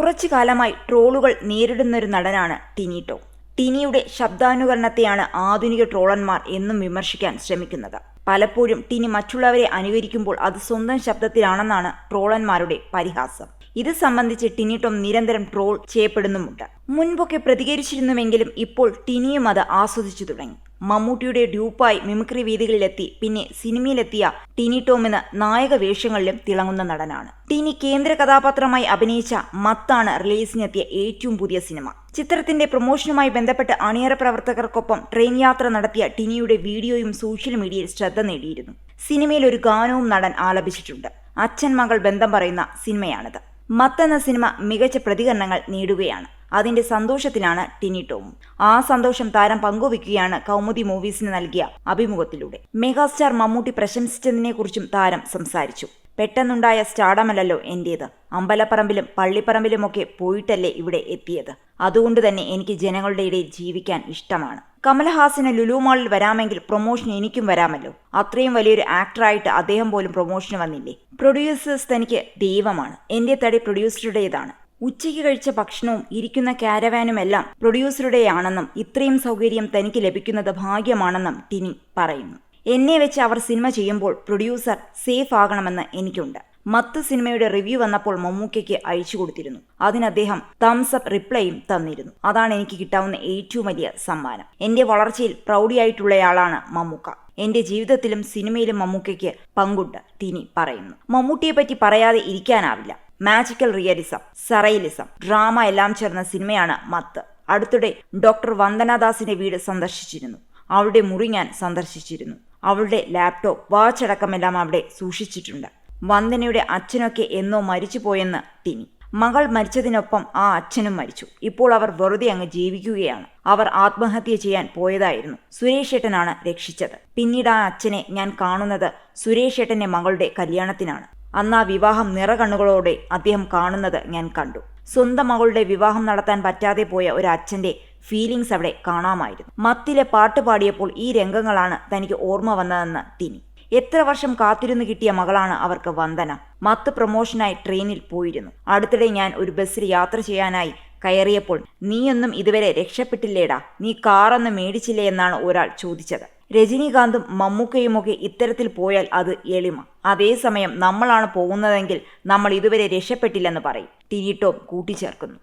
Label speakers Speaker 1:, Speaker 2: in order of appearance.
Speaker 1: കുറച്ചു കാലമായി ട്രോളുകൾ നേരിടുന്നൊരു നടനാണ് ടിനി ടോം ടിനിയുടെ ശബ്ദാനുകരണത്തെയാണ് ആധുനിക ട്രോളന്മാർ എന്നും വിമർശിക്കാൻ ശ്രമിക്കുന്നത്. പലപ്പോഴും ടിനി മറ്റുള്ളവരെ അനുകരിക്കുമ്പോൾ അത് സ്വന്തം ശബ്ദത്തിലാണെന്നാണ് ട്രോളന്മാരുടെ പരിഹാസം. ഇത് സംബന്ധിച്ച് ടിനി ടോം നിരന്തരം ട്രോൾ ചെയ്യപ്പെടുന്നുമുണ്ട്. മുൻപൊക്കെ പ്രതികരിച്ചിരുന്നുവെങ്കിലും ഇപ്പോൾ ടിനിയും അത് ആസ്വദിച്ചു തുടങ്ങി. മമ്മൂട്ടിയുടെ ഡ്യൂപ്പായി മിമിക്രി വേദികളിലെത്തി പിന്നെ സിനിമയിലെത്തിയ ടിനി ടോം എന്ന നായക വേഷങ്ങളിലും തിളങ്ങുന്ന നടനാണ്. ടിനി കേന്ദ്ര കഥാപാത്രമായി അഭിനയിച്ച മത്താണ് റിലീസിനെത്തിയ ഏറ്റവും പുതിയ സിനിമ. ചിത്രത്തിന്റെ പ്രൊമോഷനുമായി ബന്ധപ്പെട്ട് അണിയറ പ്രവർത്തകർക്കൊപ്പം ട്രെയിൻ യാത്ര നടത്തിയ ടിനിയുടെ വീഡിയോയും സോഷ്യൽ മീഡിയയിൽ ശ്രദ്ധ നേടിയിരുന്നു. സിനിമയിൽ ഒരു ഗാനവും നടൻ ആലപിച്ചിട്ടുണ്ട്. അച്ഛൻ മകൾ ബന്ധം പറയുന്ന സിനിമയാണിത്. മത്ത് എന്ന സിനിമ മികച്ച പ്രതികരണങ്ങൾ നേടുകയാണ്. അതിന്റെ സന്തോഷത്തിലാണ് ടിനി ടോമും ആ സന്തോഷം താരം പങ്കുവയ്ക്കുകയാണ് കൗമുദി മൂവീസിന് നൽകിയ അഭിമുഖത്തിലൂടെ. മെഗാസ്റ്റാർ മമ്മൂട്ടി പ്രശംസിച്ചതിനെക്കുറിച്ചും താരം സംസാരിച്ചു. പെട്ടെന്നുണ്ടായ സ്റ്റാഡമല്ലല്ലോ എന്റേത്. അമ്പലപ്പറമ്പിലും പള്ളിപ്പറമ്പിലുമൊക്കെ പോയിട്ടല്ലേ ഇവിടെ എത്തിയത്. അതുകൊണ്ട് തന്നെ എനിക്ക് ജനങ്ങളുടെ ഇടയിൽ ജീവിക്കാൻ ഇഷ്ടമാണ്. കമൽഹാസന് ലുലു മാളിൽ വരാമെങ്കിൽ പ്രൊമോഷൻ എനിക്കും വരാമല്ലോ. അത്രയും വലിയൊരു ആക്ടറായിട്ട് അദ്ദേഹം പോലും പ്രൊമോഷന് വന്നില്ലേ? പ്രൊഡ്യൂസേഴ്സ് തനിക്ക് ദൈവമാണ്. എന്റെ തടി പ്രൊഡ്യൂസറുടേതാണ് ഉച്ചയ്ക്ക് കഴിച്ച ഭക്ഷണവും ഇരിക്കുന്ന കാരവാനും എല്ലാം പ്രൊഡ്യൂസറുടെയാണെന്നും ഇത്രയും സൗകര്യം തനിക്ക് ലഭിക്കുന്നത് ഭാഗ്യമാണെന്നും ടിനി പറയുന്നു. എന്നെ വെച്ച് അവർ സിനിമ ചെയ്യുമ്പോൾ പ്രൊഡ്യൂസർ സേഫ് ആകണമെന്ന് എനിക്കുണ്ട്. മത്ത് സിനിമയുടെ റിവ്യൂ വന്നപ്പോൾ മമ്മൂക്കയ്ക്ക് അയച്ചു കൊടുത്തിരുന്നു. അതിന് അദ്ദേഹം തംസ് അപ്പ് റിപ്ലൈയും തന്നിരുന്നു. അതാണ് എനിക്ക് കിട്ടാവുന്ന ഏറ്റവും വലിയ സമ്മാനം. എന്റെ വളർച്ചയിൽ പ്രൗഢിയായിട്ടുള്ളയാളാണ് മമ്മൂക്ക. എന്റെ ജീവിതത്തിലും സിനിമയിലും മമ്മൂക്കയ്ക്ക് പങ്കുണ്ട് തിനി പറയുന്നു. മമ്മൂട്ടിയെ പറ്റി പറയാതെ ഇരിക്കാനാവില്ല. മാജിക്കൽ റിയലിസം സറയിലിസം ഡ്രാമ എല്ലാം ചേർന്ന സിനിമയാണ് മത്ത്. അടുത്തിടെ ഡോക്ടർ വന്ദനാദാസിന്റെ വീട് സന്ദർശിച്ചിരുന്നു. അവളുടെ മുറി ഞാൻ സന്ദർശിച്ചിരുന്നു. അവളുടെ ലാപ്ടോപ്പ് വാച്ച് അടക്കമെല്ലാം അവിടെ സൂക്ഷിച്ചിട്ടുണ്ട്. വന്ദനയുടെ അച്ഛനൊക്കെ എന്നോ മരിച്ചുപോയെന്ന് ടിനി മകൾ മരിച്ചതിനൊപ്പം ആ അച്ഛനും മരിച്ചു. ഇപ്പോൾ അവർ വെറുതെ അങ്ങ് ജീവിക്കുകയാണ്. അവർ ആത്മഹത്യ ചെയ്യാൻ പോയതായിരുന്നു. സുരേഷ് ഏട്ടനാണ് രക്ഷിച്ചത്. പിന്നീട് ആ അച്ഛനെ ഞാൻ കാണുന്നത് സുരേഷ് ഏട്ടന്റെ മകളുടെ കല്യാണത്തിനാണ്. അന്ന് ആ വിവാഹം നിറകണ്ണുകളോടെ അദ്ദേഹം കാണുന്നത് ഞാൻ കണ്ടു. സ്വന്തം മകളുടെ വിവാഹം നടത്താൻ പറ്റാതെ പോയ ഒരു അച്ഛന്റെ ഫീലിങ്സ് അവിടെ കാണാമായിരുന്നു. മത്തിലെ പാട്ട് പാടിയപ്പോൾ ഈ രംഗങ്ങളാണ് തനിക്ക് ഓർമ്മ വന്നതെന്ന് ടിനി എത്ര വർഷം കാത്തിരുന്ന് കിട്ടിയ മകളാണ് അവർക്ക് വന്ദന. മത്ത് പ്രൊമോഷനായി ട്രെയിനിൽ പോയിരുന്നു. അടുത്തിടെ ഞാൻ ഒരു ബസ്സിൽ യാത്ര ചെയ്യാനായി കയറിയപ്പോൾ നീയൊന്നും ഇതുവരെ രക്ഷപ്പെട്ടില്ലേടാ. നീ കാറൊന്നും മേടിച്ചില്ലേ എന്നാണ് ഒരാൾ ചോദിച്ചത്. രജനീകാന്തും മമ്മൂക്കയുമൊക്കെ ഇത്തരത്തിൽ പോയാൽ അത് എളിമ. അതേസമയം നമ്മളാണ് പോകുന്നതെങ്കിൽ നമ്മൾ ഇതുവരെ രക്ഷപ്പെട്ടില്ലെന്ന് പറയും ടിരിട്ടോം കൂട്ടിച്ചേർക്കുന്നു.